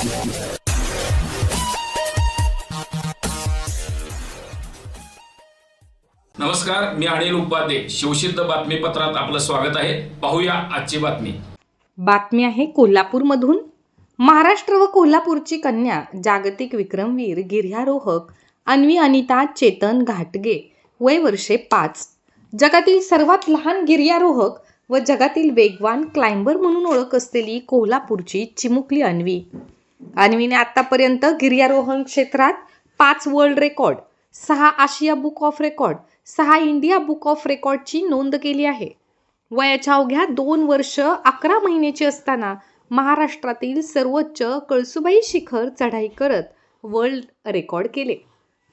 नमस्कार मी अनिल उपाध्ये. शिवसिद्ध बातमीपत्रात आपलं स्वागत आहे. पाहूया आजची बातमी. बातमी आहे कोल्हापूरमधून. महाराष्ट्र व कोल्हापूरची कन्या जागतिक विक्रमवीर गिर्यारोहक अन्वी अनिता चेतन घाटगे वय वर्षे पाच. जगातील सर्वात लहान गिर्यारोहक व जगातील वेगवान क्लाइंबर म्हणून ओळख असलेली कोल्हापूरची चिमुकली अन्वी. अन्वीने आतापर्यंत गिर्यारोहण क्षेत्रात पाच वर्ल्ड रेकॉर्ड सहा आशिया बुक ऑफ रेकॉर्ड सहा इंडिया बुक ऑफ रेकॉर्डची नोंद केली आहे. वयाच्या अवघ्या दोन वर्ष अकरा महिन्याची असताना महाराष्ट्रातील सर्वोच्च कळसुबाई शिखर चढाई करत वर्ल्ड रेकॉर्ड केले.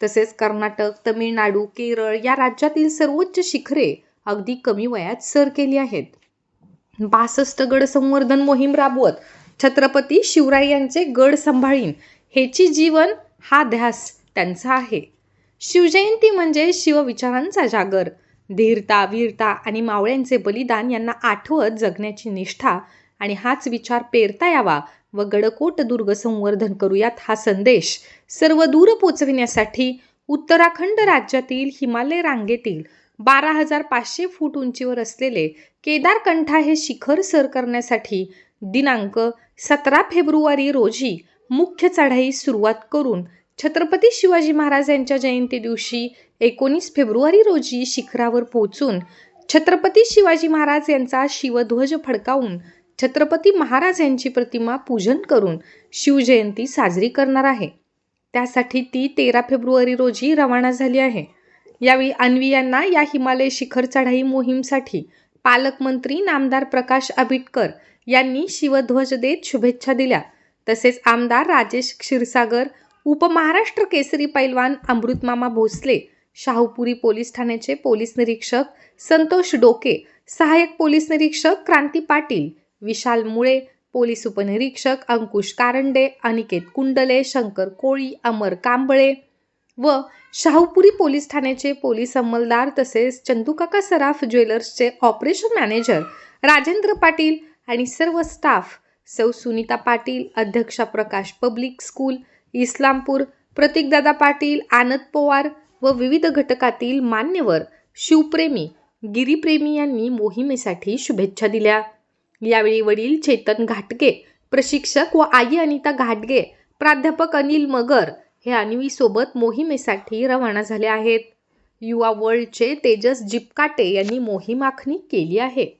तसेच कर्नाटक तमिळनाडू केरळ या राज्यातील सर्वोच्च शिखरे अगदी कमी वयात सर केली आहेत. बासष्ट गड संवर्धन मोहीम राबवत छत्रपती शिवराय यांचे गड सांभाळीन. हेची जीवन हा ध्यास त्यांचा आहे. शिवजयंती म्हणजे शिवविचारांचा जागर. धीरता वीरता आणि मावळ्यांचे बलिदान यांना आठवत जगण्याची निष्ठा आणि हाच विचार पेरता यावा व गडकोट दुर्ग संवर्धन करूयात हा संदेश सर्व दूर पोचविण्यासाठी उत्तराखंड राज्यातील हिमालय रांगेतील बारा हजार पाचशे फूट उंचीवर असलेले केदारकंठा हे शिखर सर करण्यासाठी दिनांक सतरा फेब्रुवारी रोजी मुख्य चढाई सुरुवात करून छत्रपती शिवाजी महाराज यांच्या जयंती दिवशी एकोणीस फेब्रुवारी रोजी शिखरावर पोहोचून छत्रपती शिवाजी महाराज यांचा शिवध्वज फडकावून छत्रपती महाराज यांची प्रतिमा पूजन करून शिवजयंती साजरी करणार आहे. त्यासाठी ती तेरा फेब्रुवारी रोजी रवाना झाली आहे. यावेळी अन्वी यांना या हिमालय शिखर चढाई मोहीमसाठी पालकमंत्री नामदार प्रकाश आबिटकर यांनी शिवध्वज देत शुभेच्छा दिल्या. तसेच आमदार राजेश क्षीरसागर उपमहाराष्ट्र केसरी पैलवान अमृतमामा भोसले शाहूपुरी पोलीस ठाण्याचे पोलीस निरीक्षक संतोष डोके सहाय्यक पोलीस निरीक्षक क्रांती पाटील विशाल मुळे पोलीस उपनिरीक्षक अंकुश कारंडे अनिकेत कुंडले शंकर कोळी अमर कांबळे व शाहूपुरी पोलीस ठाण्याचे पोलीस अंमलदार तसेच चंदूकाका सराफ ज्वेलर्सचे ऑपरेशन मॅनेजर राजेंद्र पाटील आणि सर्व स्टाफ सौ सुनीता पाटील अध्यक्षा प्रकाश पब्लिक स्कूल इस्लामपूर प्रतीकदादा पाटील आनंद पवार व विविध घटकातील मान्यवर शिवप्रेमी गिरीप्रेमी यांनी मोहिमेसाठी शुभेच्छा दिल्या. यावेळी वडील चेतन घाटगे प्रशिक्षक व आई अनिता घाटगे प्राध्यापक अनिल मगर हे अन्वीसोबत मोहिमेसाठी रवाना झाले आहेत. युवा वर्ल्डचे तेजस जिपकाटे यांनी मोहीम आखणी केली आहे.